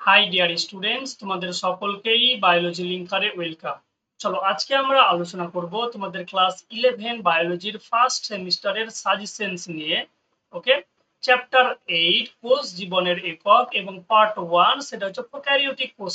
High dear students তোমাদের সকলকেই biology লিঙ্কারে welcome চলো, আজকে আমরা আলোচনা করব তোমাদের ক্লাস ইলেভেন বায়োলজির ফার্স্ট সেমিস্টারের সাজেশনস নিয়ে ওকে চ্যাপ্টার এইট কোষ জীবনের একক এবং পার্ট ওয়ান সেটা হচ্ছে প্রোক্যারিওটিক কোষ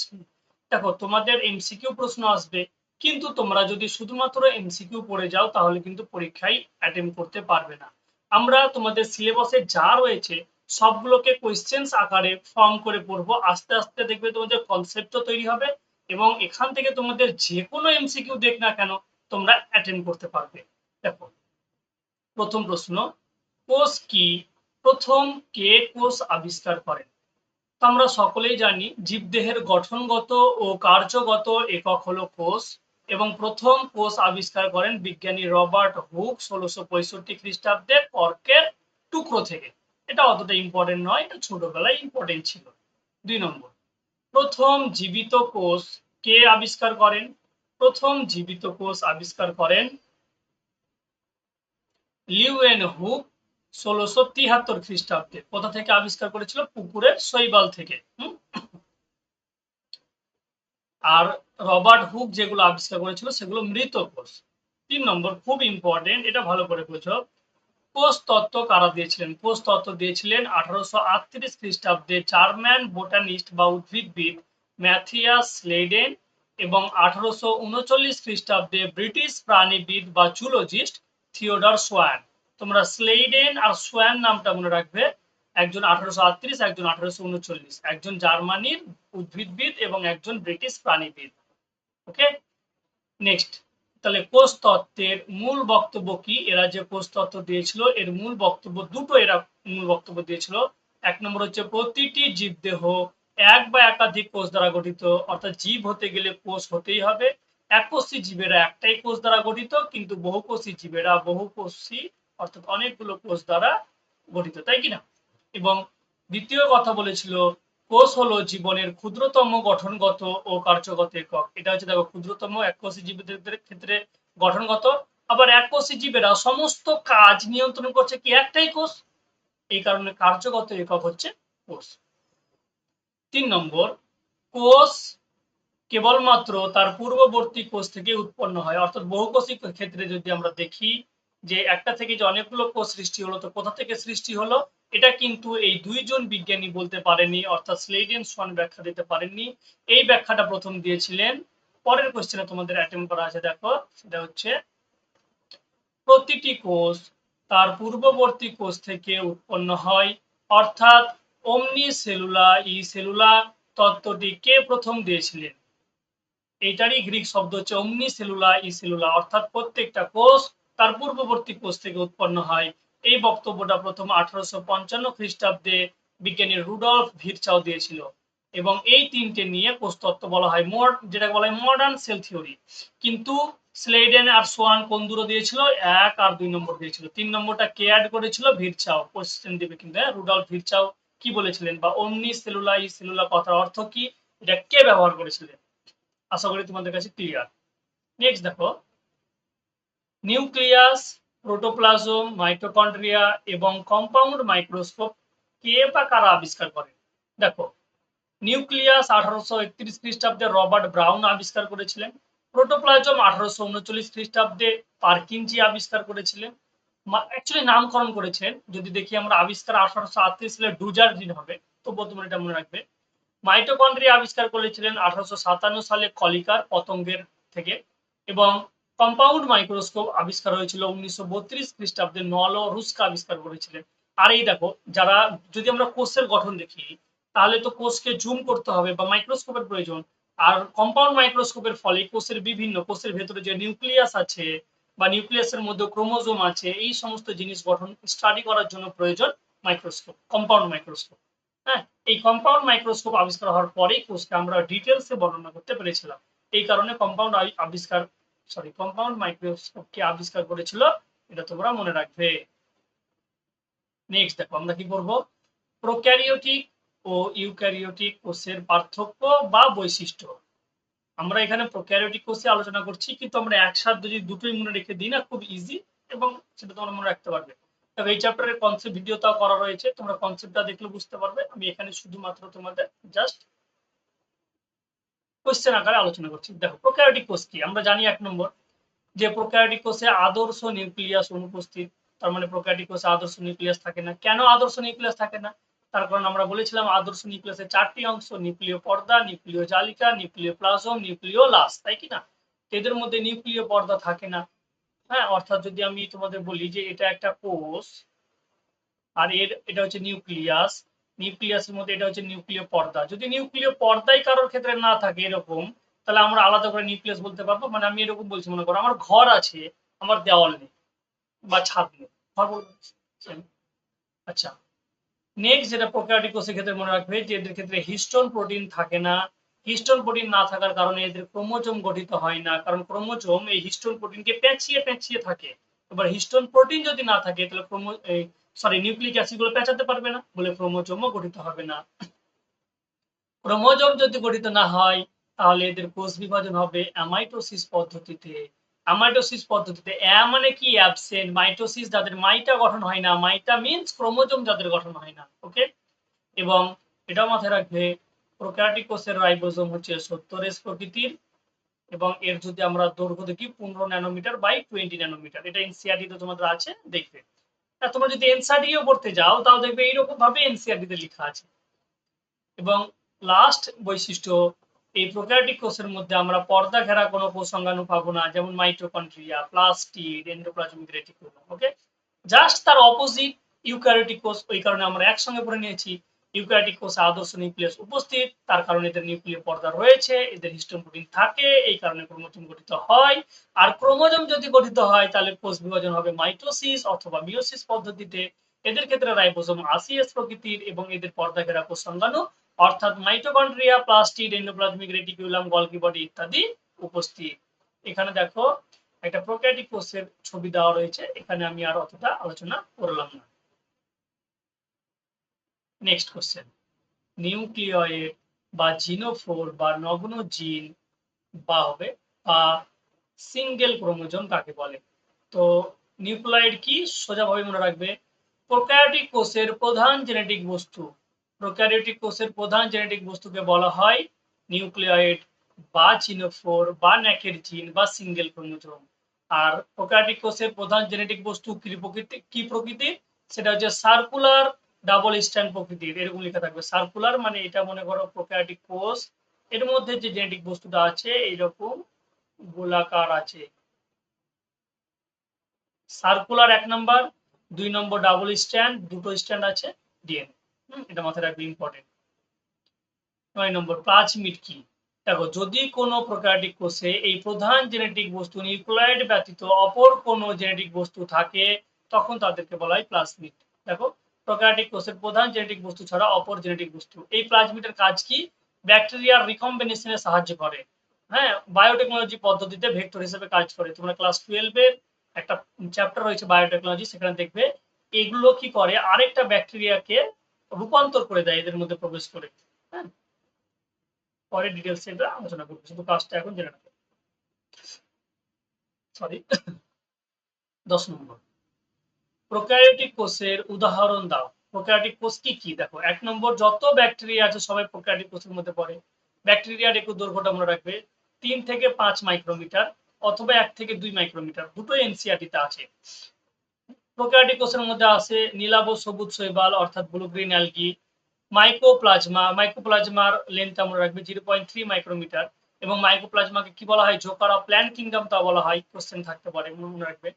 দেখো, তোমাদের এমসিকিউ প্রশ্ন আসবে, কিন্তু তোমরা যদি শুধুমাত্র এমসিকিউ পড়ে যাও, তাহলে কিন্তু পরীক্ষায় অ্যাটেম্প করতে পারবে না। আমরা তোমাদের সিলেবাসে যা রয়েছে সবগুলোকে কোয়েশ্চেন্স আকারে ফর্ম করে পড়ব। আস্তে আস্তে দেখবে তোমাদের কনসেপ্টও তৈরি হবে এবং এখান থেকে তোমাদের যে কোনো এমসিকিউ দেখ না কেন তোমরা অ্যাটেন্ড করতে পারবে। দেখো, প্রথম প্রশ্ন, কোষ কি? প্রথম কে কোষ আবিষ্কার করেন আমরা সকলেই জানি জীবদেহের গঠনগত ও কার্যগত একক হলো কোষ এবং প্রথম কোষ আবিষ্কার করেন বিজ্ঞানী রবার্ট হুক ষোলোশো পঁয়ষট্টি খ্রিস্টাব্দে কর্কের টুকরো থেকে। এটা অতটা ইম্পর্টেন্ট নয়, এটা ছোটবেলায় ইম্পর্টেন্ট ছিল। দুই নম্বর, প্রথম জীবিত কোষ কে আবিষ্কার করেন? প্রথম জীবিত কোষ আবিষ্কার করেন লিউয়েন হুক ষোলোশো তিহাত্তর খ্রিস্টাব্দে। কোথা থেকে আবিষ্কার করেছিল? পুকুরের শৈবাল থেকে। আর রবার্ট হুক যেগুলো আবিষ্কার করেছিল, সেগুলো মৃত কোষ। তিন নম্বর, খুব ইম্পর্টেন্ট এটা ভালো করে বোঝো। কোষ তত্ত্ব কারা দিয়েছিলেন? কোষ তত্ত্ব দিয়েছিলেন আঠারোশো আটত্রিশ খ্রিস্টাব্দে জার্মান বোটানিস্ট বা উদ্ভিদবিদ ম্যাথিয়াস স্লেডেন এবং আঠারোশো উনচল্লিশ খ্রিস্টাব্দে ব্রিটিশ প্রাণীবিদ বা জুলজিস্ট থিওডর সোয়ান। তোমরা স্লেডেন আর সোয়ান নামটা মনে রাখবে। একজন আঠারোশো আটত্রিশ, একজন আঠারোশো উনচল্লিশ। একজন জার্মানির উদ্ভিদবিদ এবং একজন ব্রিটিশ প্রাণীবিদ। ওকে নেক্সট তাহলে কোষ তত্ত্বের মূল বক্তব্য কি? এরা যে কোষ তত্ত্ব দিয়েছিল, এর মূল বক্তব্য দুটো এরা মূল বক্তব্য দিয়েছিল। এক নম্বর হচ্ছে প্রতিটি জীবদেহ এক বা একাধিক কোষ দ্বারা গঠিত, অর্থাৎ জীব হতে গেলে কোষ হতেই হবে। এককোষী জীবেরা একটাই কোষ দ্বারা গঠিত, কিন্তু বহুকোষী জীবেরা বহুকোষী, অর্থাৎ অনেকগুলো কোষ দ্বারা গঠিত, তাই কিনা? এবং দ্বিতীয় কথা বলেছিল কোষ হলো জীবনের ক্ষুদ্রতম গঠনগত ও কার্যগত একক। এটা হচ্ছে দেখো ক্ষুদ্রতম এককোষী জীবদের ক্ষেত্রে গঠনগত। আবার এককোষী জীবেরা সমস্ত কাজ নিয়ন্ত্রণ করছে কি একটাই কোষ? এই কারণে কার্যগত একক হচ্ছে কোষ। তিন নম্বর, কোষ কেবলমাত্র তার পূর্ববর্তী কোষ থেকে উৎপন্ন হয়। অর্থাৎ বহুকোষী ক্ষেত্রে যদি আমরা দেখি যে একটা থেকে যে অনেকগুলো কোষ সৃষ্টি হলো, তো কোথা থেকে সৃষ্টি হলো? এটা কিন্তু এই দুইজন বিজ্ঞানী বলতে পারেনি অর্থাৎ স্লেডেন সোয়ান ব্যাখ্যা দিতে পারেননি। এই ব্যাখ্যাটা প্রথম দিয়েছিলেন। পরের কোশ্চেনে তোমাদের অ্যাটেম্প করা আছে, দেখো, সেটা হচ্ছে, প্রতিটি কোষ তার পূর্ববর্তী কোষ থেকে উৎপন্ন হয়, অর্থাৎ অমনি সেলুলা ই সেলুলা তত্ত্বটি কে প্রথম দিয়েছিলেন? এইটারই গ্রিক শব্দ হচ্ছে অমনি সেলুলা ই সেলুলা অর্থাৎ প্রত্যেকটা কোষ তার পূর্ববর্তী কোষ থেকে উৎপন্ন হয়। এই বক্তব্যটা প্রথম আঠারোশো পঞ্চান্ন খ্রিস্টাব্দে বিজ্ঞানী রুডলফ ভিরচাও দিয়েছিল। এবং এই তিনটে নিয়ে কোষতত্ত্ব বলা হয়, মোর যেটা বলা হয় মডার্ন সেল থিওরি কিন্তু স্লেডেন আর সোয়ান কোন দূর দিয়েছিল? এক আর দুই নম্বর দিয়েছিল। তিন নম্বরটা কে অ্যাড করেছিল? ভিরচাও। কোশ্চেন দিবে কিন্তু হ্যাঁ? রুডলফ ভিরচাও কি বলেছিলেন? বা অমনি সেলুলা ই সেলুলা কথার অর্থ কি? এটা কে ব্যবহার করেছিলেন? আশা করি তোমাদের কাছে ক্লিয়ার নেক্সট দেখো। নিউক্লিয়াস প্রোটোপ্লাজম, মাইটোকন্ড্রিয়া এবং কম্পাউন্ড মাইক্রোস্কোপ কে বা কারা আবিষ্কার করেন দেখো, নিউক্লিয়াস আঠারোশো একত্রিশ খ্রিস্টাব্দে রবার্ট ব্রাউন আবিষ্কার করেছিলেন, প্রোটোপ্লাজম আঠারোশো উনচল্লিশ খ্রিস্টাব্দে পার্কিনজি আবিষ্কার করেছিলেন অ্যাকচুয়ালি নামকরণ করেছেন যদি দেখি আমরা আবিষ্কার আঠারোশো আটত্রিশ সালে ডুজার দিন হবে, তো বর্তমানে এটা মনে রাখবে। মাইটোকন্ড্রিয়া আবিষ্কার করেছিলেন আঠারোশো সাতান্ন সালে কলিকার পতঙ্গের থেকে এবং কম্পাউন্ড মাইক্রোস্কোপ আবিষ্কার হয়েছিল উনিশশো বত্রিশ খ্রিস্টাব্দে, নলো রুস্কা আবিষ্কার করেছিলেন। আর এই দেখো, যারা, যদি আমরা কোষের গঠন দেখি, তাহলে তো কোষকে জুম করতে হবে বা মাইক্রোস্কোপের প্রয়োজন। আর কম্পাউন্ড মাইক্রোস্কোপের ফলে কোষের বিভিন্ন, কোষের ভেতরে যে নিউক্লিয়াস আছে বা নিউক্লিয়াসের মধ্যে ক্রোমোজোম আছে, এই সমস্ত জিনিস গঠন স্টাডি করার জন্য প্রয়োজন মাইক্রোস্কোপ, কম্পাউন্ড মাইক্রোস্কোপ। হ্যাঁ এই কম্পাউন্ড মাইক্রোস্কোপ আবিষ্কার হওয়ার পরেই কোষকে আমরা ডিটেলসে বর্ণনা করতে পেরেছিলাম। এই কারণে কম্পাউন্ড আবিষ্কার সরি কম্পাউন্ড মাইক্রোস্কোপ কে আবিষ্কার করেছিল, এটা তোমরা মনে রাখবে। নেক্সট দেখো, আমরা কি করব? প্রোক্যারিওটিক ও ইউক্যারিওটিক কোষের পার্থক্য বা বৈশিষ্ট্য। আমরা এখানে প্রোক্যারিওটিক কোষে আলোচনা করছি, কিন্তু আমরা একসাথে যদি দুটোই মনে রেখে দিই না, খুব ইজি এবং সেটা তোমরা মনে রাখতে পারবে। তবে এই চ্যাপ্টারের কনসেপ্ট ভিডিওটাও করা রয়েছে, তোমরা কনসেপ্টটা দেখলে বুঝতে পারবে। আমি এখানে শুধুমাত্র তোমাদের জাস্ট কোশ্চেন আকারে আলোচনা করছি। দেখো প্রোক্যারিওটিক কোষ কি? আমরা জানি এক নম্বর যে প্রোক্যারিওটিক কোষে আদর্শ নিউক্লিয়াস অনুপস্থিত, তার মানে প্রোক্যারিওটিক কোষে আদর্শ নিউক্লিয়াস থাকে না। কেন আদর্শ নিউক্লিয়াস থাকে না? তার কারণ আমরা বলেছিলাম আদর্শ নিউক্লিয়াসের চারটি অংশ, নিউক্লিয় পর্দা, নিউক্লিয় জালিকা, নিউক্লিয় প্লাজম, নিউক্লিয় লাস তাই কি না? এদের মধ্যে নিউক্লিয় পর্দা থাকে না। হ্যাঁ অর্থাৎ যদি আমি তোমাদের বলি যে এটা একটা কোষ আর এর, এটা হচ্ছে নিউক্লিয়াস নিউক্লিয়াসের মধ্যে এটা হচ্ছে নিউক্লিয় পর্দা। যদি নিউক্লিয় পর্দাই কারোর ক্ষেত্রে না থাকে এরকম, তাহলে আমরা আলাদা করে নিউক্লিয়াস বলতে পারব। মানে আমি এরকম বলছি, মনে করো, আমার ঘর আছে, আমার দেওয়াল নেই বা ছাদ নেই। ঘর আচ্ছা। নেক্সট যেটা প্রোক্যারিওটিক কোষের ক্ষেত্রে মনে রাখবে, যে এদের ক্ষেত্রে হিস্টোন প্রোটিন থাকে না। হিস্টোন প্রোটিন না থাকার কারণে এদের ক্রোমোজোম গঠিত হয় না। কারণ ক্রোমোজোম এই হিস্টোন প্রোটিনকে পেঁচিয়ে পেঁচিয়ে থাকে। এবার হিস্টোন প্রোটিন যদি না থাকে, তাহলে ক্রোমো সরি নিউক্লিক অ্যাসিডগুলো পেঁচাতে পারবে না, বলে ক্রোমোজোমও গঠিত হবে না। ক্রোমোজোম যদি গঠিত না হয়, তাহলে এদের কোষ বিভাজন হবে অ্যামাইটোসিস পদ্ধতিতে। অ্যামাইটোসিস পদ্ধতিতে অ্যা মানে কি? অ্যাবসেন্ট মাইটোসিস যাদের মাইটা গঠন হয় না, মাইটা মিন্স ক্রোমোজোম যাদের গঠন হয় না ওকে এবং এটা মাথায় রাখবে, প্রোক্যারিওটিক কোষের রাইবোজোম হচ্ছে সত্তর এস প্রকৃতির, এবং এর যদি আমরা দৈর্ঘ্য দেখি, পনেরো ন্যানোমিটার বাই টোয়েন্টি ন্যানোমিটার। এটা এনসিআরটি তোমাদের আছে, দেখবে। আর তোমরা যদি এনসিআরটিও পড়তে যাও, তাও দেখবে এইরকম ভাবে এনসিআরটি তে লেখা আছে। এবং লাস্ট বৈশিষ্ট্য, এই প্রোক্যারিওটিক কোষের মধ্যে আমরা পর্দা ঘেরা কোনো কোষ পাবো না, যেমন mitochondria plastid endoplasmic reticulum okay just তার অপোজিট ইউক্যারিওটিক কোষ, ওই কারণে আমরা একসঙ্গে পড়ে নিয়েছি। ইউক্যারিওটিক কোষে আদর্শ নিউক্লিয়াস উপস্থিত। তার কারণে এদের নিউক্লিয় পর্দা রয়েছে, এদের হিস্টোন প্রোটিন থাকে, এই কারণে ক্রোমোজোম গঠিত হয়। আর ক্রোমোজোম যদি গঠিত হয়, তাহলে কোষ বিভাজন হবে মাইটোসিস অথবা মিওসিস পদ্ধতিতে। এদের ক্ষেত্রে রাইবোজোম আসিএস প্রকৃতির এবং এদের পর্দা ঘেরা কোষ সংজ্ঞাণু অর্থাৎ mitochondria, plastid, endoplasmic reticulum, Golgi body ইত্যাদি উপস্থিত। এখানে দেখো, একটা প্রোক্যারিওটিক কোষের ছবি দেওয়া রয়েছে। এখানে আমি আর অতটা আলোচনা করলাম না। নেক্সট কোশ্চেন নিউক্লিয়েড বা জিনোফোর বা নগ্ন জিন বা হবে, বা সিঙ্গেল ক্রোমোজোম কাকে বলে? তো নিউক্লিয়েড কি? সোজাভাবে মনে রাখবে প্রোক্যারিওটিক কোষের প্রধান জেনেটিক বস্তু। প্রোক্যারিওটিক কোষের প্রধান জেনেটিক বস্তুকে বলা হয় নিউক্লিয়েড বা জিনোফোর বা ন্যাকের জিন বা সিঙ্গেল ক্রোমোজোম আর প্রোক্যারিওটিক কোষের প্রধান জেনেটিক বস্তু কি প্রকৃতি কি প্রকৃতি? সেটা হচ্ছে সার্কুলার ডাবল স্ট্যান্ড প্রকৃতির, এরকম লেখা থাকবে। সার্কুলার মানে এটা মনে করো প্রোক্যারিওটিক কোষ এর মধ্যে যে জেনেটিক বস্তুটা আছে, এইরকম গোলাকার আছে। সার্কুলার এক নাম্বার দুই নম্বর ডাবল স্ট্যান্ড দুটো স্ট্যান্ড আছে ডিএনএ এটা মাথায় রাখবে ইম্পর্টেন্ট নয় নম্বর প্লাজমিড কি? দেখো, যদি কোনো প্রোক্যারিওটিক কোষে এই প্রধান জেনেটিক বস্তু নিউক্লিয়েড ব্যতীত অপর কোনো জেনেটিক বস্তু থাকে, তখন তাদেরকে বলা হয় প্লাজমিড দেখো প্রোক্যারিওটিক কোষের প্রধান জেনেটিক বস্তু ছাড়া অপর জেনেটিক বস্তু। এই প্লাজমিডের কাজ কি? ব্যাকটেরিয়ার রিকম্বিনেশনে সাহায্য করে। হ্যাঁ বায়োটেকনোলজি পদ্ধতিতে ভেক্টর হিসেবে কাজ করে। তোমরা ক্লাস টুয়েলভের একটা চ্যাপ্টার রয়েছে বায়োটেকনোলজি সেখানে দেখবে এগুলো কি করে? আরেকটা ব্যাকটেরিয়াকে রূপান্তর করে দেয় এদের মধ্যে প্রবেশ করে। হ্যাঁ পরে ডিটেলস এটা আলোচনা করব। শুধু কাজটা এখন জেনে রাখো সরি দশ নম্বর। প্রোক্যারিওটিক কোষের উদাহরণ দাও। প্রোক্যারিওটিক কোষ কি কি? দেখো, এক নম্বর, যত ব্যাকটেরিয়া আছে, সবাই প্রোক্যারিওটিক কোষের মধ্যে পড়ে। ব্যাকটেরিয়ার একটু দৈর্ঘ্যটা মনে রাখবে, তিন থেকে পাঁচ মাইক্রোমিটার অথবা এক থেকে দুই মাইক্রোমিটার, দুটো এনসিআরটিতে আছে। প্রোক্যারিওটিক কোষের মধ্যে আছে নীলাভ সবুজ শৈবাল, অর্থাৎ ব্লু গ্রিন অ্যালগি মাইক্রোপ্লাজমা মাইক্রোপ্লাজমার লেন্থ আমরা রাখবে জিরো পয়েন্ট থ্রি মাইক্রোমিটার এবং মাইক্রোপ্লাজমাকে কি বলা হয়? জোকার অফ প্ল্যান্ট কিংডম তা বলা হয় কোশ্চেন থাকতে পারে, মনে রাখবে।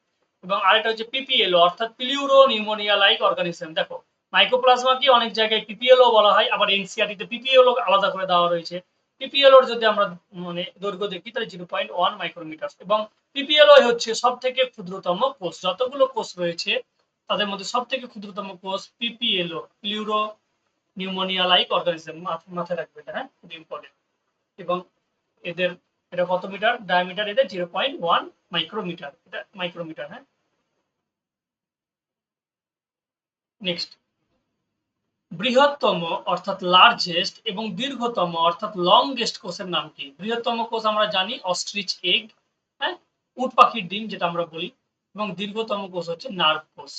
এবং আরেকটা হচ্ছে পিপিএলও অর্থাৎ পিলিউরো নিউমোনিয়া লাইক অর্গানিজম দেখো মাইক্রোপ্লাজমাকে অনেক জায়গায় পিপিএলও বলা হয়, আবার এনসিআরটিতে পিপিএলও আলাদা করে দেওয়া রয়েছে। পিপিএলওর যদি আমরা মানে দৈর্ঘ্য দেখি, তাহলে জিরো পয়েন্ট ওয়ান মাইক্রোমিটার এবং পিপিএলও হচ্ছে সব থেকে ক্ষুদ্রতম কোষ। যতগুলো কোষ রয়েছে, তাদের মধ্যে সব থেকে ক্ষুদ্রতম কোষ পিপিএলও পিলিউরো নিউমোনিয়া লাইক অর্গানিজম মাথায় রাখবে এটা হ্যাঁ? খুব ইম্পর্টেন্ট এবং এদের এটা কত মিটার? ডায়ামিটার এদের জিরো পয়েন্ট ওয়ান মাইক্রোমিটার এটা মাইক্রোমিটার হ্যাঁ? নেক্সট বৃহত্তম, অর্থাৎ লার্জেস্ট এবং দীর্ঘতম, অর্থাৎ লংগেস্ট কোষের নাম কি? বৃহত্তম কোষ আমরা জানি অস্ট্রিচ এগ হ্যাঁ? উট পাখির ডিম যেটা আমরা বলি। এবং দীর্ঘতম কোষ হচ্ছে নার্ভ কোষ।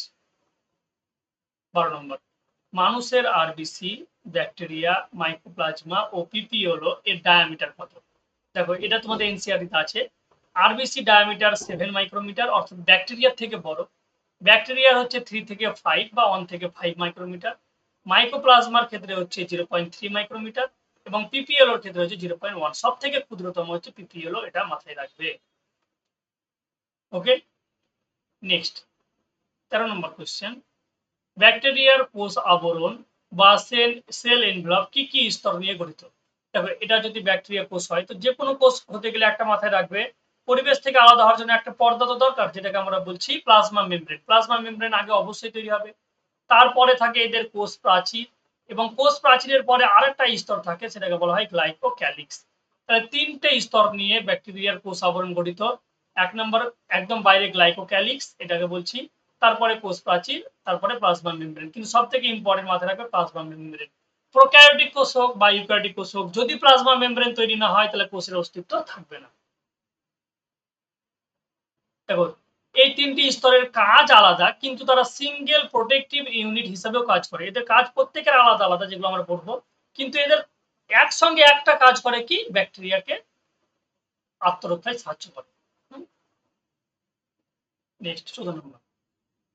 বারো নম্বর। মানুষের আরবিসি ব্যাকটেরিয়া মাইক্রোপ্লাজমা ও পিপিওলো এর ডায়ামিটার কত? দেখো, এটা তোমাদের এনসিআরটিতে আছে। আরবিসি ডায়ামিটার সেভেন মাইক্রোমিটার অর্থাৎ ব্যাকটেরিয়ার থেকে বড়। ব্যাকটেরিয়ার হচ্ছে থ্রি থেকে ফাইভ বা ওয়ান থেকে ফাইভ মাইক্রোমিটার মাইক্রোপ্লাজমার ক্ষেত্রে হচ্ছে জিরো পয়েন্ট থ্রি মাইক্রোমিটার এবং পিপিএল এর ক্ষেত্রে হচ্ছে জিরো পয়েন্ট ওয়ান সব থেকে ক্ষুদ্রতম হচ্ছে পিপিএল এটা মাথায় রাখবে। ওকে নেক্সট তেরো নম্বর কোশ্চেন ব্যাকটেরিয়ার কোষ আবরণ বা সেল এনভেলপ কি কি স্তর নিয়ে গঠিত? দেখো এটা যদি ব্যাকটেরিয়া কোষ হয়, তো যে কোনো কোষ হতে গেলে একটা মাথায় রাখবে। পরিবেশ থেকে আলাদা হওয়ার জন্য একটা পর্দা তো দরকার, যেটাকে আমরা বলছি প্লাজমা মেমব্রেন প্লাজমা মেমব্রেন আগে অবশ্যই তৈরি হবে। তারপরে থাকে এদের কোষ প্রাচীর এবং কোষ প্রাচীরের পরে আরেকটা স্তর থাকে, সেটাকে বলা হয় গ্লাইকোক্যালিক্স তাহলে তিনটে স্তর নিয়ে ব্যাকটেরিয়ার কোষ আবরণ গঠিত। এক নম্বর, একদম বাইরে গ্লাইকোক্যালিক্স এটাকে বলছি। তারপরে কোষ প্রাচীর, তারপরে প্লাজমা মেমব্রেন কিন্তু সব থেকে ইম্পর্টেন্ট মাথায় রাখবে প্লাজমা মেমব্রেন প্রোক্যারিওটিক কোষ হোক বা ইউক্যারিওটিক কোষ হোক, যদি প্লাজমা মেমব্রেন তৈরি না হয়, তাহলে কোষের অস্তিত্ব থাকবে না। দেখো, এই তিনটি স্তরের কাজ আলাদা, কিন্তু তারা সিঙ্গেল প্রোটেক্টিভ ইউনিট হিসেবেও কাজ করে। এদের কাজ প্রত্যেকের আলাদা আলাদা, যেগুলো আমরা পড়ব। কিন্তু এদের একসঙ্গে একটা কাজ করে কি? ব্যাকটেরিয়াকে আত্মরক্ষায় সাহায্য করে। নেক্সট চোদ্দ নম্বর।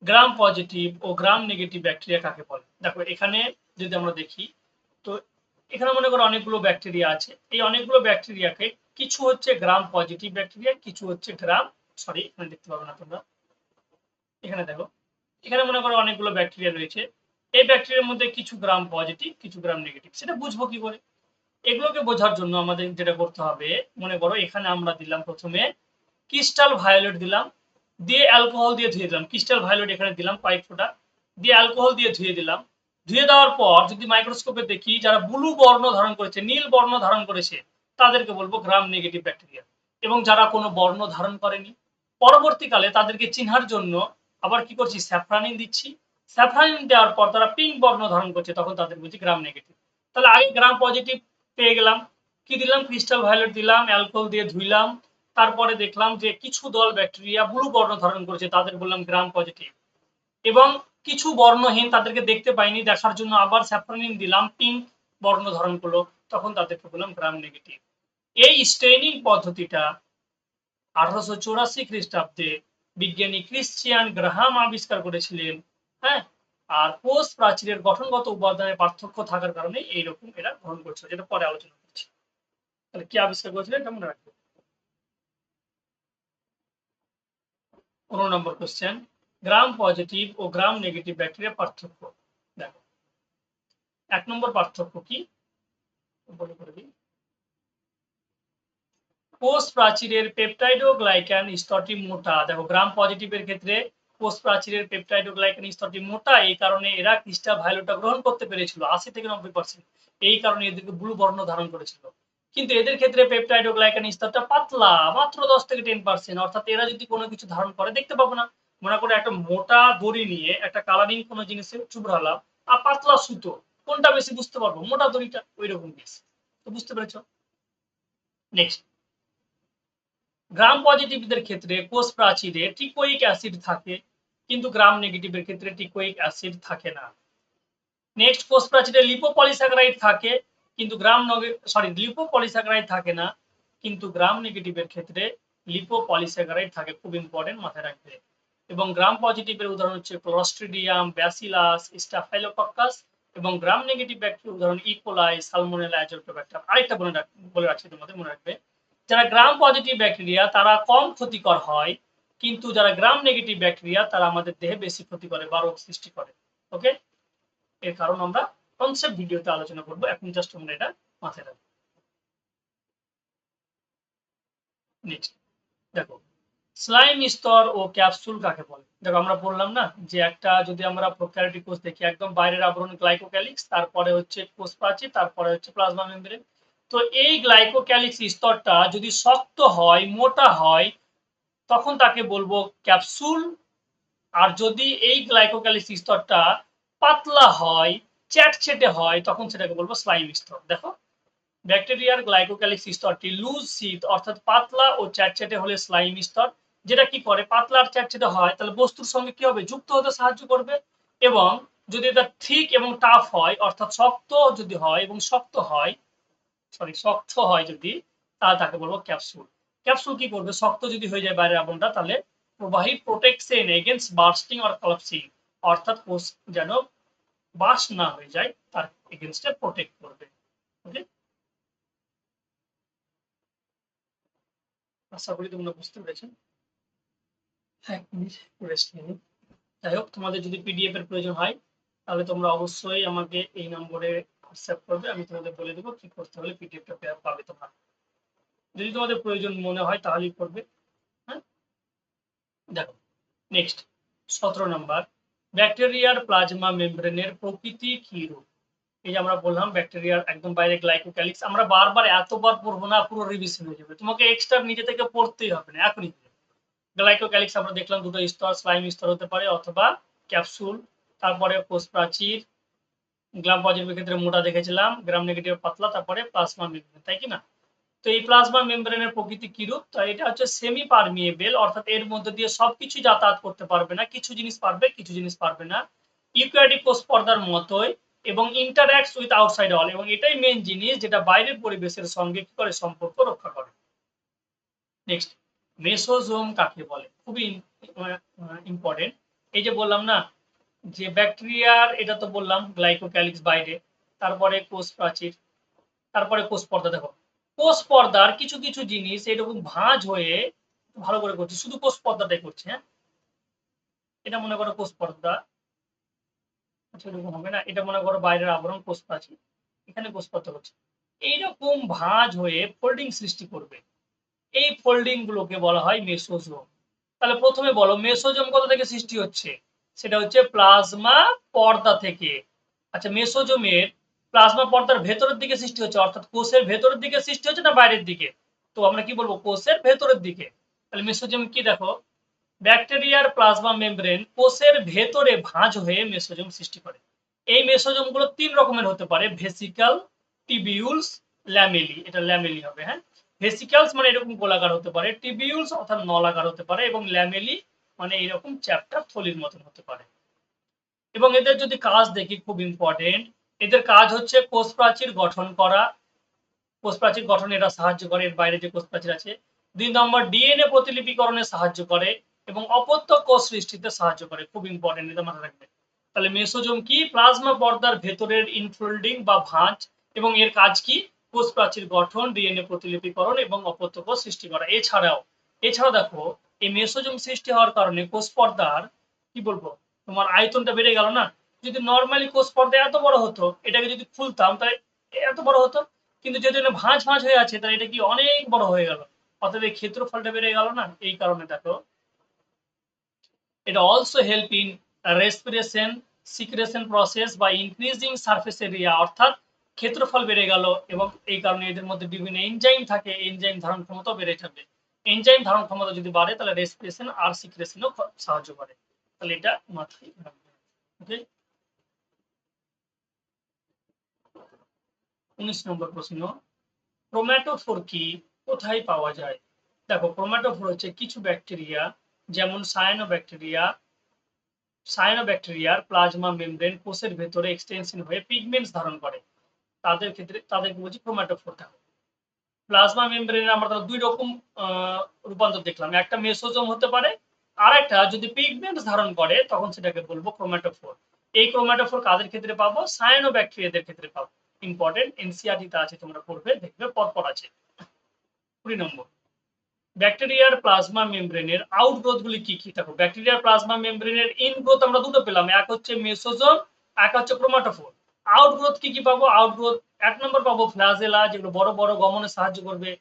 গ্রাম পজিটিভ ও গ্রাম নেগেটিভ ব্যাকটেরিয়া কাকে বলে? দেখো, এখানে যদি আমরা দেখি তো এখানে মনে করো অনেকগুলো ব্যাকটেরিয়া আছে। এই অনেকগুলো ব্যাকটেরিয়াকে কিছু হচ্ছে গ্রাম পজিটিভ ব্যাকটেরিয়া কিছু হচ্ছে গ্রাম সরি এখানে দেখতে পাবে না তোমরা। এখানে দেখো, এখানে মনে করো অনেকগুলো ব্যাকটেরিয়া রয়েছে। এই ব্যাকটেরিয়ার মধ্যে কিছু গ্রাম পজিটিভ কিছু গ্রাম নেগেটিভ সেটা বুঝব কি করে? এগুলোকে বোঝার জন্য আমাদের যেটা করতে হবে, মনে করো এখানে আমরা দিলাম প্রথমে ক্রিস্টাল ভায়োলেট দিলাম, দিয়ে অ্যালকোহল দিয়ে ধুয়ে দিলাম। ক্রিস্টাল ভায়োলেট এখানে দিলাম কয়েক ফোঁটা, দিয়ে অ্যালকোহল দিয়ে ধুয়ে দিলাম। ধুয়ে দেওয়ার পর যদি মাইক্রোস্কোপে দেখি, যারা ব্লু বর্ণ ধারণ করেছে, নীল বর্ণ ধারণ করেছে, তাদেরকে বলব গ্রাম নেগেটিভ ব্যাকটেরিয়া এবং যারা কোনো বর্ণ ধারণ করেনি, পরবর্তীকালে তাদেরকে চিনহার জন্য আবার কি করছি স্যাফ্রানিন দিচ্ছি। স্যাফ্রানিন দেওয়ার পর তারা পিঙ্ক বর্ণ ধারণ করছে, তখন তাদের বলছি গ্রাম নেগেটিভ তাহলে আগে গ্রাম পজিটিভ পেয়ে গেলাম। কি দিলাম? ক্রিস্টাল ভায়োলেট দিলাম অ্যালকোহল দিয়ে ধুইলাম। তারপরে দেখলাম যে কিছু দল ব্যাকটেরিয়া ব্লু বর্ণ ধারণ করেছে, তাদের বললাম গ্রাম পজিটিভ এবং কিছু বর্ণহীন তাদেরকে দেখতে পাইনি, দেখার জন্য আবার স্যাফরানিন দিলাম পিঙ্ক বর্ণ ধারণ করল, তখন তাদেরকে বললাম গ্রাম নেগেটিভ এই স্টেইনিং পদ্ধতিটা আঠারোশো চৌরাশি খ্রিস্টাব্দে বিজ্ঞানী ক্রিশ্চিয়ান গ্রাহাম আবিষ্কার করেছিলেন হ্যাঁ? আর কোষ প্রাচীরের গঠনগত উপাদানের পার্থক্য থাকার কারণে এইরকম এরা গ্রহণ করছিল, যেটা পরে আলোচনা করছি। তাহলে কি আবিষ্কার করেছিলেন এটা মনে রাখবে পনেরো নম্বর কোশ্চেন গ্রাম পজিটিভ ও গ্রাম নেগেটিভ ব্যাকটেরিয়া পার্থক্য। দেখো, এক নম্বর পার্থক্য কি? বলে করে দিই। কোষ প্রাচীরের পেপটাইডোগ্লাইকান স্তরটি মোটা। দেখো গ্রাম পজিটিভের ক্ষেত্রে কোষ প্রাচীরের পেপটাইডোগ্লাইকান স্তরটি মোটা। এই কারণে এরা ক্রিস্টা ভায়োলেটটা গ্রহণ করতে পেরেছিল। আশি থেকে নব্বই পার্সেন্ট এই কারণে এদেরকে ব্লু বর্ণ ধারণ করেছিল। কিন্তু এদের ক্ষেত্রে পেপটাইডোগ্লাইকান স্তরটা পাতলা, মাত্র দশ থেকে টেন পার্সেন্ট অর্থাৎ এরা যদি কোনো কিছু ধারণ করে, দেখতে পাবো না। মনে করে একটা মোটা দড়ি নিয়ে একটা কালারিং কোনো জিনিসে চুবড়ালাম আর পাতলা সুতো, কোনটা বেশি বুঝতে পারব? মোটা দড়িটা ওই রকম বেশি তো বুঝতে পেরেছ? নেক্সট গ্রাম পজিটিভদের ক্ষেত্রে কোষ প্রাচীরে টিকোইক অ্যাসিড থাকে, কিন্তু গ্রাম নেগেটিভের ক্ষেত্রে টিকোইক অ্যাসিড থাকে না। নেক্সট কোষ প্রাচীরে লিপোপলিস্যাকারাইড থাকে, কিন্তু গ্রাম নগে সরি লিপোপলিস্যাকারাইড থাকে না, কিন্তু গ্রাম নেগেটিভের ক্ষেত্রে লিপোপলিস্যাকারাইড থাকে। খুব ইম্পর্টেন্ট মাথায় রাখবে। এবং গ্রাম পজিটিভের উদাহরণ হচ্ছে ক্লোস্ট্রিডিয়াম ব্যাসিলাস স্টাফাইলোকক্কাস এবং গ্রাম নেগেটিভ ব্যাকটেরিয়া উদাহরণ ইকোলাই সালমোনেলা অ্যাজোটোব্যাক্টার আরেকটা বলে বলে রাখছি তোমাদের, মনে রাখবে। যারা গ্রাম পজিটিভ ব্যাকটেরিয়া তারা কম ক্ষতিকর হয়, কিন্তু যারা গ্রাম নেগেটিভ ব্যাকটেরিয়া তারা আমাদের দেহে বেশি ক্ষতি করে বা রোগ সৃষ্টি করে। ওকে এর কারণ আমরা কনসেপ্ট ভিডিওতে আলোচনা করব। এখন জাস্ট তোমরা এটা মাথায় রাখবে। নেক্সট দেখো স্লাইম স্তর ও ক্যাপসুল কাকে বলে? দেখো, আমরা বললাম না যে একটা যদি আমরা প্রোক্যারিওটিক কোষ দেখি, একদম বাইরের আবরণ গ্লাইকোক্যালিক্স তারপরে হচ্ছে কোষ প্রাচীর, তারপরে হচ্ছে প্লাজমা মেমব্রেন তো এই গ্লাইকোক্যালিক্স স্তরটা যদি শক্ত হয়, মোটা হয়, তখন তাকে বলব ক্যাপসুল আর যদি এই গ্লাইকোক্যালিক্স স্তরটা পাতলা হয় চ্যাটচেটে হয়, তখন সেটাকে বলব স্লাইম স্তর দেখো ব্যাকটেরিয়ার গ্লাইকোক্যালিক্স স্তরটি লুজ শীত অর্থাৎ পাতলা ও চ্যাটচেটে হলে স্লাইম স্তর যেটা কি করে? পাতলা আর চ্যাটচেটে হয়, তাহলে বস্তুর সঙ্গে কি হবে? যুক্ত হতে সাহায্য করবে এবং যদি এটা ঠিক এবং টাফ হয়, অর্থাৎ শক্ত যদি হয় এবং শক্ত হয় সরি শক্ত হয় যদি, তাহলে তাকে বলব ক্যাপসুল ক্যাপসুল কি করবে? শক্ত যদি হয়ে যায় বাইরের আবরণটা, তাহলে প্রবাহী protection against bursting or collapsing অর্থাৎ কোষ যেন বাস না হয়ে যায়, তার এগেনস্টে প্রোটেক্ট করবে। ওকে আশা করি তোমরা বুঝতে পেরেছ। এক মিনিট রেস্ট নিয়ে। যাই হোক, তোমাদের যদি পিডিএফ এর প্রয়োজন হয়, তাহলে তোমরা অবশ্যই আমাকে এই নম্বরে হোয়াটসঅ্যাপ করবে, আমি তোমাদের বলে দেবো কি করতে হলে পিডিএফটা পাবে তোমরা। যদি তোমাদের প্রয়োজন মনে হয়, তাহলেই করবে। হ্যাঁ? দেখো নেক্সট সতেরো নম্বর, ব্যাকটেরিয়ার প্লাজমা মেমব্রেনের প্রকৃতি কি রূপ? এই যে আমরা বললাম, ব্যাকটেরিয়ার একদম বাইরে গ্লাইকোক্যালিক্স আমরা বারবার এতবার পড়ব না, পুরো রিভিশন হয়ে যাবে। তোমাকে এক্সট্রা নিজে থেকে পড়তেই হবে না, এখনই। গ্লাইকোক্যালিক্স আমরা দেখলাম দুটো স্তর স্লাইম স্তর হতে পারে অথবা ক্যাপসুল, তারপরে কোষ প্রাচীর গ্রাম পজিটিভের ক্ষেত্রে মোটা দেখেছিলাম, গ্রাম নেগেটিভ, পাতলা, তারপরে প্লাজমা মেমব্রেন, তাই কি না? তো এই প্লাজমা মেমব্রেনের প্রকৃতি কিরূপ? তো এটা হচ্ছে সেমি পারমিয়েবল অর্থাৎ এর মধ্যে দিয়ে সবকিছু যাতায়াত করতে পারবে না, কিছু জিনিস পারবে, কিছু জিনিস পারবে না। ইউক্যারিওটিক কোষ পর্দার মতোই এবং ইন্টারঅ্যাক্টস উইথ আউটসাইড অল এবং এটাই মেন জিনিস যেটা বাইরের পরিবেশের সঙ্গে কি করে সম্পর্ক রক্ষা করে। নেক্সট মেসোজোম কাকে বলে? খুবই ইম্পর্টেন্ট এই যে বললাম না, যে ব্যাকটেরিয়ার এটা তো বললাম গ্লাইকোক্যালিক্স বাইরে, তারপরে কোষ প্রাচীর, তারপরে কোষ পর্দা, দেখো। কোষ পর্দার কিছু কিছু জিনিস এরকম ভাঁজ হয়ে ভালো করে করছে, শুধু কোষ পর্দাটাই করছে হ্যাঁ? এটা মনে করো কোষ পর্দা। আচ্ছা এরকম হবে না, এটা মনে করো বাইরের আবরণ কোষ প্রাচীর, এখানে কোষ পর্দা করছে এইরকম ভাঁজ হয়ে ফোল্ডিং সৃষ্টি করবে। এই ফোল্ডিং গুলোকে বলা হয় মেসোজোম তাহলে প্রথমে বলো মেসোজোম কোথা থেকে সৃষ্টি হচ্ছে? সেটা হচ্ছে প্লাজমা পর্দা থেকে। আচ্ছা মেসোজোমের প্লাজমা পর্দার ভেতরের দিকে সৃষ্টি হচ্ছে, অর্থাৎ কোষের ভেতরের দিকে সৃষ্টি হচ্ছে না বাইরের দিকে? তো আমরা কি বলব, কোষের ভেতরের দিকে। তাহলে মেসোজোম কি দেখো? ব্যাকটেরিয়ার প্লাজমা মেমব্রেন কোষের ভেতরে ভাঁজ হয়ে মেসোজোম সৃষ্টি করে। এই মেসোজোমগুলো তিন রকমের হতে পারে ভেসিক্যাল টিবিউলস, ল্যামেলি। এটা ল্যামেলি হবে হ্যাঁ? ভেসিক্যালস মানে এরকম গোলাকার হতে পারে টিবিউলস অর্থাৎ নলাকার হতে পারে এবং ল্যামেলি মানে এরকম চ্যাপ্টার থলির মতন হতে পারে। এবং এদের যদি কাজ দেখি খুব ইম্পর্টেন্ট এদের কাজ হচ্ছে কোষ প্রাচীর গঠন করা। কোষ প্রাচীর গঠনে এরা সাহায্য করে, এর বাইরে যে কোষ প্রাচীর আছে। দুই নম্বর, ডিএনএ প্রতিলিপিকরণে সাহায্য করে এবং অপত্য কোষ সৃষ্টিতে সাহায্য করে, খুব ইম্পর্টেন্ট এটা মাথায় রাখবে। তাহলে মেসোজোম কি? প্লাজমা পর্দার ভেতরের ইনফোল্ডিং বা ভাঁজ এবং এর কাজ কি? কোষ প্রাচীর গঠন, ডিএনএ প্রতিলিপিকরণ এবং অপত্য কোষ সৃষ্টি করা। এছাড়াও এছাড়াও দেখো, এই মেসোজোম সৃষ্টি হওয়ার কারণে কোষ পর্দার কি বলব, তোমার আয়তনটা বেড়ে গেল না? যদি নর্মালি কোষ পর্দা এত বড় হতো, এটাকে যদি খুলতাম, তাহলে এত বড় হতো। কিন্তু যেহেতু এটা ভাঁজ ভাঁজ হয়ে আছে, তাহলে এটা কি অনেক বড় হয়ে গেল? অর্থাৎ এই ক্ষেত্রফলটা বেড়ে গেল না? এই কারণে দেখো, এটা also help in respiration secretion process বা ইনক্রিজিং সারফেস এরিয়া অর্থাৎ ক্ষেত্রফল বেড়ে গেল এবং এই কারণে এদের মধ্যে বিভিন্ন এনজাইম থাকে এনজাইম ধারণ ক্ষমতা বেড়ে যাবে। এনজাইম ধারণ ক্ষমতা যদি বাড়ে, তাহলে রেসপিরেশন আর সিক্রেশনও সাহায্য করে। তাহলে এটা মাথায় রাখবে ওকে উনিশ নম্বর প্রশ্ন ক্রোম্যাটোফোর কি? কোথায় পাওয়া যায়? দেখো ক্রোম্যাটোফোর হচ্ছে কিছু ব্যাকটেরিয়া যেমন সায়ানো ব্যাকটেরিয়া সায়ানো ব্যাকটেরিয়ার প্লাজমা মেমব্রেন কোষের ভেতরে এক্সটেনশন হয়ে পিগমেন্টস ধারণ করে। তাদের ক্ষেত্রে তাদেরকে বলছি ক্রোম্যাটোফোর থাকে প্লাজমা মেমব্রেনের আমরা দুই রকম রূপান্তর দেখলাম। একটা মেসোজোম হতে পারে আর একটা যদি পিগমেন্টস ধারণ করে, তখন সেটাকে বলব ক্রোম্যাটোফোর এই ক্রোম্যাটোফোর কাদের ক্ষেত্রে পাবো? সায়ানো ব্যাকটেরিয়াদের ক্ষেত্রে পাবো। ইম্পর্টেন্ট এনসিআরটিতে আছে, তোমরা পড়বে, দেখবে, পরপর আছে। কুড়ি নম্বর। ব্যাকটেরিয়ার প্লাজমা মেমব্রেনের আউটগ্রোথ গুলি কি কি? দেখো ব্যাকটেরিয়ার প্লাজমা মেমব্রেনের ইনগ্রোথ আমরা দুটো পেলাম। এক হচ্ছে মেসোজোম এক হচ্ছে ক্রোমাটোফোর আউটগ্রোথ কি কি পাবো? আউটগ্রোথ এক নম্বর পাবো ফ্লাজেলা, যেগুলো বড় বড় গমনে সাহায্য করবে।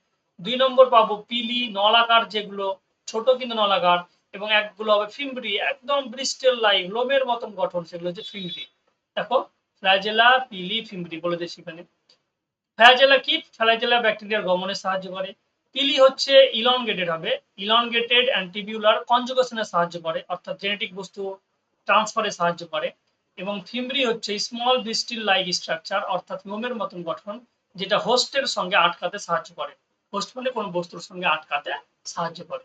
দুই নম্বর পাবো পিলি, নলাকার, যেগুলো ছোট কিন্তু নলাকার, এবং একগুলো হবে ফিমব্রি, একদম ব্রিস্টেল লাইক লোমের মতন গঠন, সেগুলো হচ্ছে ফিমব্রি। দেখো ফ্ল্যাজেলা পিলি, ফিমব্রি বলে দিয়েছি এখানে। ফ্ল্যাজেলা কি? ফ্ল্যাজেলা ব্যাকটেরিয়ার গমনে সাহায্য করে। পিলি হচ্ছে ইলনগেটেড হবে। ইলনগেটেড অ্যান্টিবিউলার কনজুগেশনে সাহায্য করে, অর্থাৎ জেনেটিক বস্তু ট্রান্সফারে সাহায্য করে। এবং ফিমব্রি হচ্ছে স্মল বৃষ্টির লাইক স্ট্রাকচার অর্থাৎ লোমের মতন গঠন, যেটা হোস্টের সঙ্গে আটকাতে সাহায্য করে। হোস্ট মানে কোনো বস্তুর সঙ্গে আটকাতে সাহায্য করে।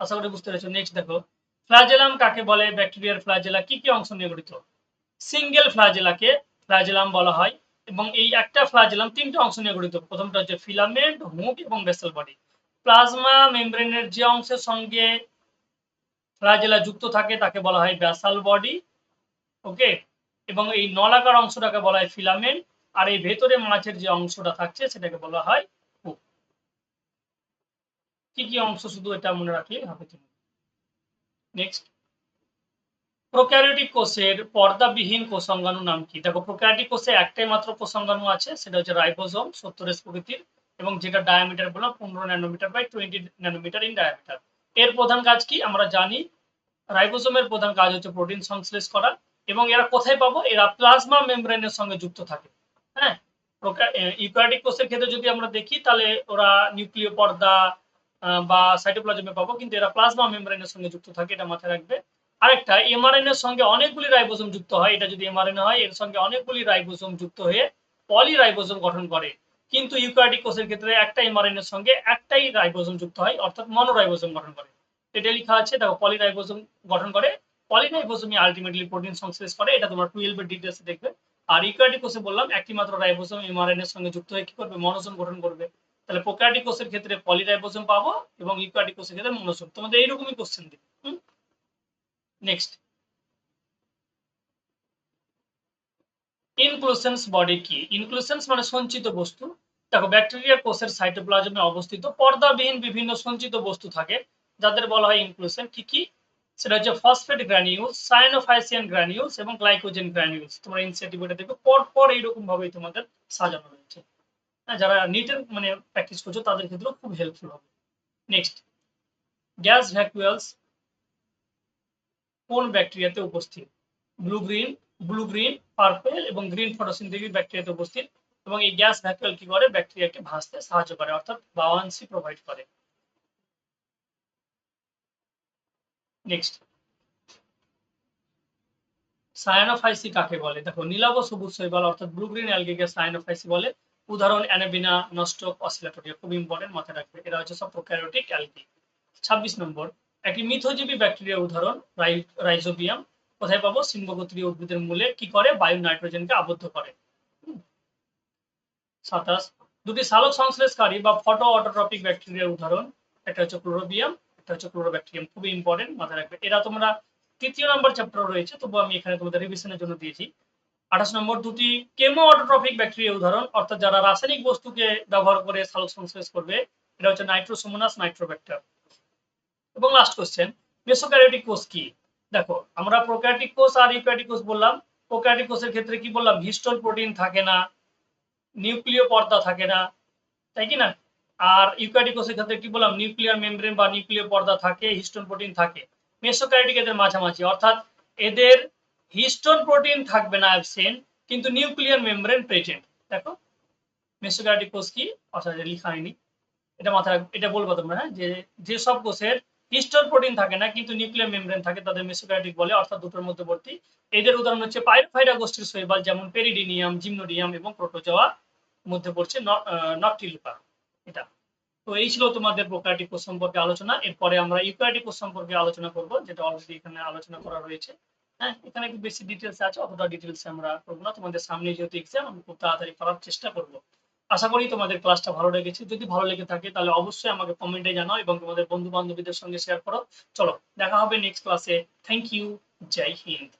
আশা করি বুঝতে পেরেছ। নেক্সট দেখো, ফ্লাজেলাম কাকে বলে? ব্যাকটেরিয়ার ফ্লাজেলা কি কি অংশ নিয়ে গঠিত? সিঙ্গেল ফ্লাজেলাকে ফ্লাজেলাম বলা হয় এবং এই একটা ফ্লাজেলাম তিনটা অংশ নিয়ে গঠিত। প্রথমটা হচ্ছে ফিলামেন্ট হুক এবং বেসেল বডি প্লাজমা মেমব্রেনের যে অংশের সঙ্গে ফ্লাজেলা যুক্ত থাকে, তাকে বলা হয় ব্যাসাল বডি ওকে এবং এই নলাকার অংশটাকে বলা হয় ফিলামেন্ট আর এই ভেতরে মাছের যে অংশটা থাকছে সেটাকে বলা হয় হুক। কি কি অংশ শুধু এটা মনে রাখলে হবে তুমি নেক্সট প্রোক্যারিওটিক কোষের পর্দাবিহীন কোষাঙ্গাণু নাম কি? দেখো প্রোক্যারিওটিক কোষে একটাই মাত্র কোষাঙ্গাণু আছে, সেটা হচ্ছে রাইবোজোম, সত্তর এস প্রকৃতির, এবং যেটা ডায়ামিটার বললাম, পনেরো nanometre by twenty nanometre in diameter এর প্রধান কাজ কি? আমরা জানি, রাইবোজোমের প্রধান কাজ হচ্ছে প্রোটিন সংশ্লেষ করা এবং এরা কোথায় পাবো? এরা প্লাজমা মেমব্রেনের সঙ্গে যুক্ত থাকে। হ্যাঁ? ইউক্যারিওটিক কোষের ক্ষেত্রে যদি আমরা দেখি, তাহলে ওরা নিউক্লিয় পর্দা বা সাইটোপ্লাজমে পাবো, কিন্তু এরা প্লাজমা মেমব্রেনের সঙ্গে যুক্ত থাকে, এটা মাথায় রাখবে। আরেকটা এমআরএনএ এর সঙ্গে অনেকগুলি রাইবোজোম যুক্ত হয়, এটা যদি এমআরএনএ হয়, এর সঙ্গে অনেকগুলি রাইবোজোম যুক্ত হয়ে পলি পলিরাইবোজোম গঠন করে। কিন্তু ইউক্যারিওটিক কোষের ক্ষেত্রে একটা এমআরএনএ এর সঙ্গে একটাই রাইবোজোম যুক্ত হয়, অর্থাৎ মনোরাইবোজোম গঠন করে। এটা লেখা আছে, দেখো পলি পলিরাইবোজোম গঠন করে পলিরাইবোজোমই আলটিমেটলি প্রোটিন সংশ্লেষ করে, এটা তোমার টুয়েলভ এর ডিটেলস দেখবে। আর ইউক্যারিওটিক কোষে বললাম একটি মাত্র রাইবোজোম এমআরএনএ এর সঙ্গে যুক্ত হয়ে কি করবে? মনোজোম গঠন করবে। তাহলে প্রোক্যারিওটিক কোষের ক্ষেত্রে পলিরাইবোজোম পাবো এবং ইউক্যারিওটিক কোষের ক্ষেত্রে মনোজোম তোমাদের এইরকমই কোশ্চেন দিবে নেক্সট ইনক্লুশনস বডি কি? ইনক্লুশনস মানে সঞ্চিত বস্তু। দেখো ব্যাকটেরিয়ার কোষের সাইটোপ্লাজমে অবস্থিত। পর্দাবিহীন বিভিন্ন সঞ্চিত বস্তু থাকে, যাদের বলা হয় ইনক্লুশন কি কি? সেটা হচ্ছে ফসফেট গ্র্যানিউলস সাইনোফাইসিয়ান গ্র্যানিউলস এবং গ্লাইকোজেন গ্র্যানিউলস তোমরা ইনসেটিভ এটা দেখবে পর পর এইরকম ভাবেই তোমাদের সাজানো রয়েছে। হ্যাঁ যারা নিটের মানে প্র্যাকটিস করছ, তাদের ক্ষেত্রেও খুব হেল্পফুল হবে। নেক্সট গ্যাস ভ্যাকুয়ালস কোন ব্যাকটেরিয়াতে উপস্থিত? Blue green blue green purple এবং গ্রিন ফটোসিনথেটিক ব্যাকটেরিয়াতে উপস্থিত। এবং এই গ্যাস ভ্যাকুয়াল কি করে? ব্যাকটেরিয়াকে ভাসতে সাহায্য করে, অর্থাৎ বাওয়ান্সি প্রোভাইড করে। নেক্সট সায়ানোফাইসি কাকে বলে? দেখো নীলাভ সবুজ শৈবাল অর্থাৎ ব্লু গ্রিন অ্যালগেকে সায়ানোফাইসি বলে। উদাহরণ অ্যানাবিনা নস্টক অসিলেটোরিয়া খুব ইম্পর্টেন্ট মাথায় রাখবে। এরা হচ্ছে সব প্রোক্যারিওটিক অ্যালগি ছাব্বিশ নম্বর, একটি মিথজীবী ব্যাকটেরিয়া উদাহরণ রাইজোবিয়াম কোথায় পাবো? সিম্বগোত্রীয় উদ্ভিদের মূলে কি করে? বায়ু নাইট্রোজেনকে আবদ্ধ করে। সাতাশ, দুটি সালোক সংশ্লেষকারী বা ফটো অটোট্রপিক ব্যাকটেরিয়ার উদাহরণ। একটা হচ্ছে ক্লোরোবিয়াম একটা হচ্ছে ক্লোরোব্যাকটেরিয়াম খুবই ইম্পর্টেন্ট মাথায় রাখবে। এরা তোমরা তৃতীয় নম্বর চ্যাপ্টার রয়েছে তবু আমি এখানে তোমাদের রিভিশনের জন্য দিয়েছি। আঠাশ নম্বর দুটি কেমো অটোট্রপিক ব্যাকটেরিয়া উদাহরণ, অর্থাৎ যারা রাসায়নিক বস্তুকে ব্যবহার করে সালোক সংশ্লেষ করবে, এটা হচ্ছে নাইট্রোসোমোনাস নাইট্রোব্যাক্টার এবং লাস্ট কোশ্চেন মেসোক্যারিওটিক কোষ কি? দেখো, আমরা প্রোক্যারিওটিক কোষ আর ইউক্যারিওটিক কোষ বললাম। প্রোক্যারিওটিক কোষের ক্ষেত্রে কি বললাম? হিস্টোন প্রোটিন থাকে না নিউক্লিয় পর্দা থাকে না, তাই কি না? আর ইউক্যারিওটিক কোষের ক্ষেত্রে কি বললাম? নিউক্লিয়ার মেমব্রেন বা নিউক্লিয়ার পর্দা থাকে, হিস্টোন প্রোটিন থাকে। মেসোক্যারিওটিক এদের মাঝামাঝি। অর্থাৎ এদের হিস্টোন প্রোটিন থাকবে না অ্যাবসেন্ট, কিন্তু নিউক্লিয়ার মেমব্রেন প্রেজেন্ট। দেখো, মেসোক্যারিওটিক কোষ কি? অর্থাৎ এটা লেখা হয়নি। এটা মাথায় এটা বলব তোমরা হ্যাঁ? যে যে সব কোষের হিস্টোন প্রোটিন থাকে না, কিন্তু নিউক্লিয়ার মেমব্রেন থাকে, তাদের মেসোক্যারিওটিক বলে, অর্থাৎ দুটোর মধ্যবর্তী। এদের উদাহরণ হচ্ছে পাইরোফাইরা গোষ্ঠীর শৈবাল, যেমন পেরিডিনিয়াম, জিমনোডিয়াম এবং প্রোটোজোয়া মধ্যে পড়ছে নকটিলুকা। এটা। তো এই ছিল তোমাদের প্রোক্যারিওটিক কোষ সম্পর্কে আলোচনা। এরপরে আমরা ইউক্যারিওটিক কোষ সম্পর্কে আলোচনা করব, যেটা অলরেডি এখানে আলোচনা করা রয়েছে। হ্যাঁ এখানে একটু বেশি ডিটেলস আছে, অতটা ডিটেলস আমরা করব না। তোমাদের সামনে যেহেতু এক্সাম আমি খুব তাড়াতাড়ি করার চেষ্টা করব। আশা করি তোমাদের ক্লাসটা ভালো লেগেছে। যদি ভালো লেগে থাকে, তাহলে অবশ্যই আমাকে কমেন্টে জানাও এবং তোমাদের বন্ধু বান্ধবীদের সঙ্গে শেয়ার করো। চলো, দেখা হবে নেক্সট ক্লাসে থ্যাংক ইউ জয় হিন্দ